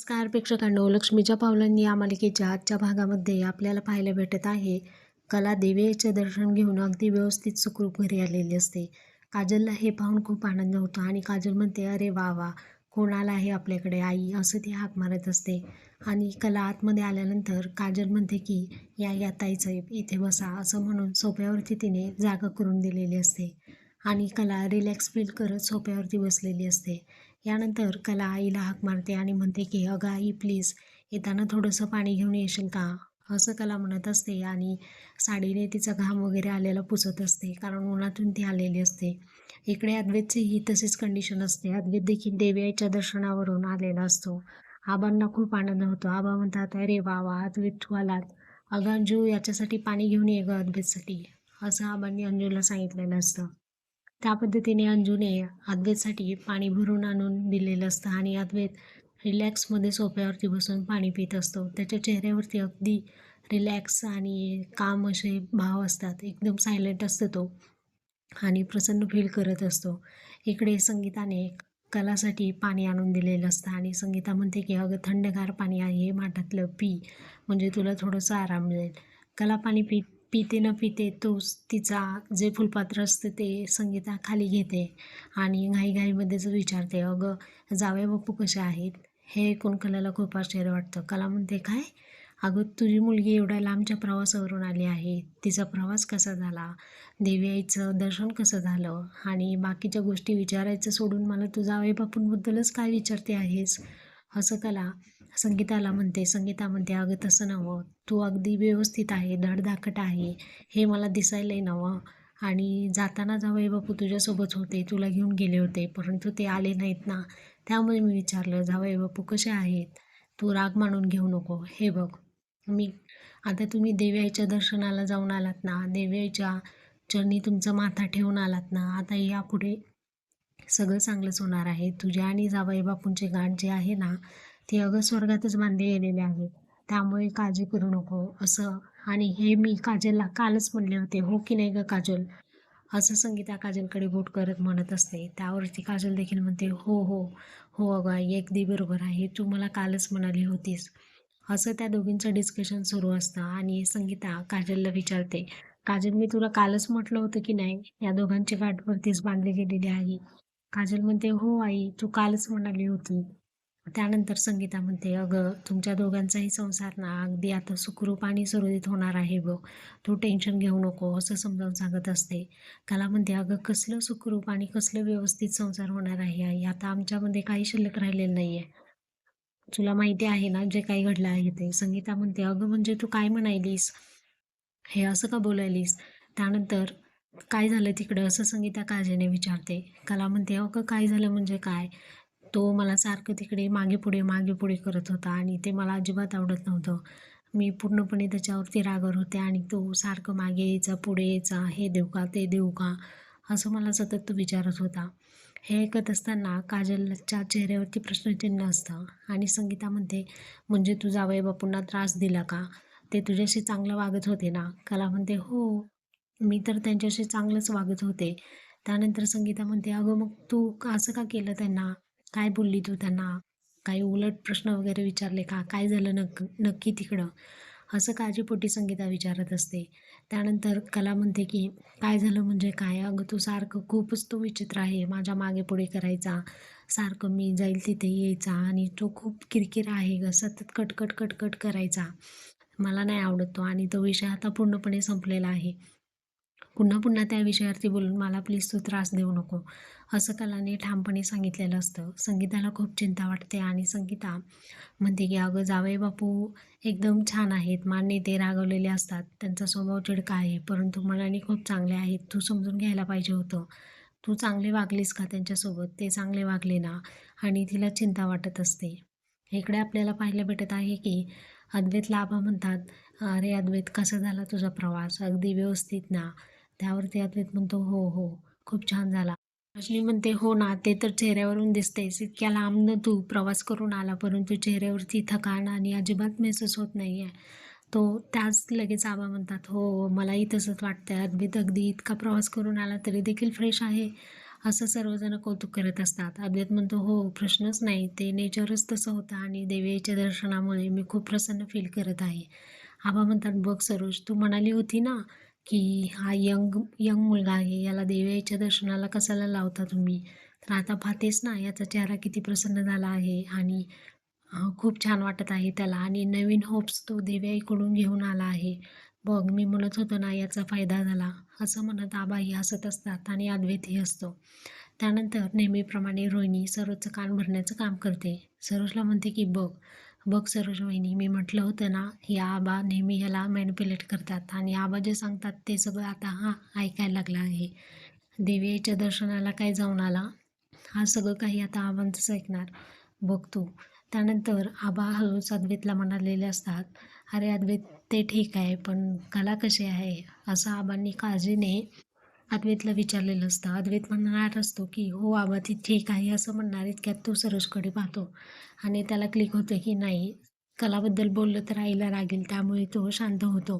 नमस्कार प्रेक्षकांडो लक्ष्मीच्या पावलांनी या मालिकेच्या आजच्या भागामध्ये आपल्याला पाहायला भेटत आहे कला देवीचे दर्शन घेऊन अगदी व्यवस्थित सुखरूप घरी आलेली असते. काजलला हे पाहून खूप आनंद होतो आणि काजल म्हणते अरे वा वा कोण आला आहे आपल्याकडे? आई असं ती हाक मारत असते. आणि कला आतमध्ये आल्यानंतर काजल म्हणते की या या ताईसाहेब इथे बसा असं म्हणून सोप्यावरती तिने जागा करून दिलेली असते. आणि कला रिलॅक्स फील करत सोप्यावरती बसलेली असते. यानंतर कला आईला हाक मारते आणि म्हणते की अगं आई प्लीज येताना थोडंसं पाणी घेऊन येशील का? असं कला म्हणत असते आणि साडीने तिचा घाम वगैरे आलेला पुसत असते कारण उन्हातून ती आलेली असते. इकडे अद्वैतची ही तशीच कंडिशन असते. अद्वैत देखील देवी आईच्या दर्शनावरून आलेला असतो. आबांना खूप आनंद होतो. आबा म्हणतात अरे वा वा अद्वैत तू आलात अगं अंजू याच्यासाठी पाणी घेऊन ये गं अद्वैतसाठी. असं आबांनी अंजूला सांगितलेलं असतं. त्या पद्धतीने अंजूने अद्वैतसाठी पाणी भरून आणून दिलेलं असतं आणि अद्वैत रिलॅक्समध्ये सोफ्यावरती बसून पाणी पित असतो. त्याच्या चेहऱ्यावरती अगदी रिलॅक्स आणि काम असे भाव असतात. एकदम सायलेंट असतो तो आणि प्रसन्न फील करत असतो. इकडे संगीताने कलासाठी पाणी आणून दिलेलं असतं आणि संगीता म्हणते की अगं थंडगार पाणी आहे हे माठातलं पी म्हणजे तुला थोडंसं आराम मिळेल. कला पाणी पी पिते न पिते तोच तिचा जे फुलपात्र असतं ते संगीता खाली घेते आणि घाईघाईमध्येच विचारते अगं जावे बापू कसे आहेत? हे ऐकून कलाला खूप आश्चर्य वाटतं. कला म्हणते काय? अगं तुझी मुलगी एवढ्या लांबच्या प्रवासावरून आली आहे. तिचा प्रवास कसा झाला? देवी आईचं दर्शन कसं झालं? आणि बाकीच्या गोष्टी विचारायचं सोडून मला तुझा आई बापूंबद्दलच काय विचारते आहेस? असं कला संगीताला म्हणते संगीता म्हणते अगं तसं नवं तू अगदी व्यवस्थित आहे धडधाकट आहे. हे मला दिसायलंय नवं आणि जाताना जावई बापू तुझ्यासोबत होते तुला घेऊन गेले होते परंतु ते आले नाहीत ना. त्यामुळे मी विचारलं जावई बापू कसे आहेत? तू राग मानून घेऊ नको. हे बघ मी आता तुम्ही देव्याईच्या दर्शनाला जाऊन आलात ना. देव्याईच्या चरणी तुमचा माथा ठेवून आलात ना. आता यापुढे सगळं चांगलंच होणार आहे. तुझ्या आणि जावई बापूंचे गाठ जे आहे ना ते अगं स्वर्गातच बांधले गेलेले आहे त्यामुळे काळजी करू नको असं. आणि हे मी काजलला कालच म्हणले होते हो की नाही ग काजल? असं संगीता काजलकडे बोट करत म्हणत असते. त्यावरती काजल देखील म्हणते हो हो हो अगं आई अगदी बरोबर आहे तू मला कालच म्हणाली होतीस. असं त्या दोघींचं डिस्कशन सुरू असतं आणि संगीता काजलला विचारते काजल मी तुला कालच म्हटलं होतं की नाही? या दोघांची गाठवरतीच बांधली गेलेली आहे. काजल म्हणते हो आई तू कालच म्हणाली होती. त्यानंतर संगीता म्हणते अगं तुमच्या दोघांचाही संसार ना अगदी आता सुखरूप आणि सुरळीत होणार आहे बघ. तू टेन्शन घेऊ नको असं समजावून सांगत असते. कला म्हणते अगं कसलं सुखरूप आणि कसलं व्यवस्थित संसार होणार आहे आई? आता आमच्यामध्ये काही शिल्लक राहिलेलं नाही आहे तुला माहिती आहे ना जे काही घडलं आहे ते? संगीता म्हणते अगं म्हणजे तू काय म्हणायलीस? हे असं का बोलायलीस? त्यानंतर काय झालं तिकडं? असं संगीता काळजीने विचारते. कला म्हणते अगं काय झालं म्हणजे काय? तो मला सारखं तिकडे मागे पुढे मागे पुढे करत होता आणि ते मला अजिबात आवडत नव्हतं. मी पूर्णपणे त्याच्यावरती रागवर होते आणि तो सारखं मागे यायचा पुढे यायचा हे देऊ का ते देऊ का असं मला सतत तो विचारत होता. हे ऐकत असताना काजलच्या चेहऱ्यावरती प्रश्नचिन्ह असतं आणि संगीता म्हणते म्हणजे तू जावई बापूंना त्रास दिला का? ते तुझ्याशी चांगलं वागत होते ना? कला म्हणते हो मी तर त्यांच्याशी चांगलंच वागत होते. त्यानंतर संगीता म्हणते अगं मग तू असं का केलं त्यांना? काय बोलली तू त्यांना? काही उलट प्रश्न वगैरे विचारले का? काय झालं नक् नक्की तिकडं? असं काळजीपोटी संगीता विचारत असते. त्यानंतर कला म्हणते की काय झालं म्हणजे काय? अगं तू सारखं खूपच तो विचित्र आहे. माझ्या मागे पुढे करायचा. सारखं मी जाईल तिथे यायचा आणि तो खूप किरकिर आहे ग. सतत कटकट कटकट करायचा. मला नाही आवडत तो आणि तो विषय आता पूर्णपणे संपलेला आहे. पुन्हा पुन्हा त्या विषयावरती बोलून मला प्लीज तू त्रास देऊ नको. असं कलाने ठामपणे सांगितलेलं असतं. संगीताला खूप चिंता वाटते आणि संगीता म्हणते की अगं जावई बापू एकदम छान आहेत. मान्य ते रागवलेले असतात. त्यांचा स्वभाव चिडका आहे. परंतु मनाने खूप चांगले आहेत. तू समजून घ्यायला पाहिजे होतं. तू चांगले वागलीस का त्यांच्यासोबत? ते चांगले वागले ना आणि तिला चिंता वाटत असते. इकडे आपल्याला पाहायला भेटत आहे की अद्वैत लाभा म्हणतात अरे अद्वैत कसा झाला तुझा प्रवास? अगदी व्यवस्थित ना? त्यावरती अद्वैत म्हणतो हो हो खूप छान झाला. रजनी म्हणते हो ना ते तर चेहऱ्यावरून दिसतेस इतक्या लांबनं तू प्रवास करून आला परंतु चेहऱ्यावरती थकाण आणि अजिबात महसूस होत नाही आहे तो त्याच लगेच आबा म्हणतात हो, हो मलाही तसंच वाटतं अद्वैत अगदी इतका प्रवास करून आला तरी देखील फ्रेश आहे. असं सर्वजण कौतुक करत असतात. अद्वैत म्हणतो हो प्रश्नच नाही. ते नेचरच तसं होतं आणि देवीच्या दर्शनामुळे मी खूप प्रसन्न फील करत आहे. आबा म्हणतात बघ सरोज तू म्हणाली होती ना की हा यंग यंग मुलगा आहे याला देवीच्या दर्शनाला कशाला लावता तुम्ही? तर आता पाहतेस ना याचा चेहरा किती प्रसन्न झाला आहे आणि खूप छान वाटत आहे त्याला आणि नवीन होप्स तो देव्याईकडून घेऊन आला आहे. बघ मी म्हणत होतो ना याचा फायदा झाला. असं म्हणत आबाही हसत असतात आणि अद्वैतही असतो. त्यानंतर नेहमीप्रमाणे रोहिणी सरोजचं कान भरण्याचं काम करते. सरोजला म्हणते की बघ बघ सरोज वहिनी मी म्हटलं होतं ना हे आबा नेहमी ह्याला मॅनिप्युलेट करतात आणि आबा जे सांगतात ते सगळं आता हा ऐकायला लागला आहे. देवीच्या दर्शनाला काय जाऊन आला? हा सगळं काही आता आबांचंच ऐकणार. बघ तू. त्यानंतर आबा हळूच अद्वैतला म्हणालेले असतात अरे अद्वैत ते ठीक आहे पण कला कशी आहे? असं आबांनी काळजीने अद्वैतला विचारलेलं असतं. अद्वैत म्हणणार असतो की हो आबा ती ठीक आहे असं म्हणणार इतक्यात तो सरोजकडे पाहतो. आणि त्याला क्लिक होतं की नाही कलाबद्दल बोललं तर आईला रागेल त्यामुळे तो शांत होतो.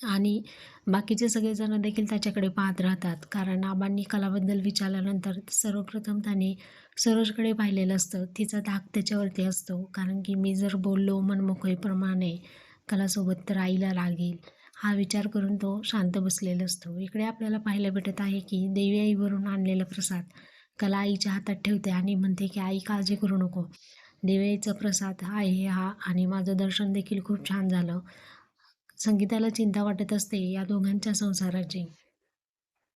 आणि बाकीचे सगळेजण देखील त्याच्याकडे पाहत राहतात. कारण आबांनी कलाबद्दल विचारल्यानंतर सर्वप्रथम त्याने सरोजकडे पाहिलेलं असतं. तिचा धाक त्याच्यावरती असतो. कारण की मी जर बोललो मनमोकळीप्रमाणे कलासोबत तर आईला लागेल हा विचार करून तो शांत बसलेला असतो. इकडे आपल्याला पाहायला भेटत आहे की देवी आईवरून आणलेला प्रसाद कला आईच्या हातात ठेवते आणि म्हणते की आई काळजी करू नको. देवी आईचा प्रसाद आहे हा आणि माझं दर्शन देखील खूप छान झालं. संगीताला चिंता वाटत असते या दोघांच्या संसाराची.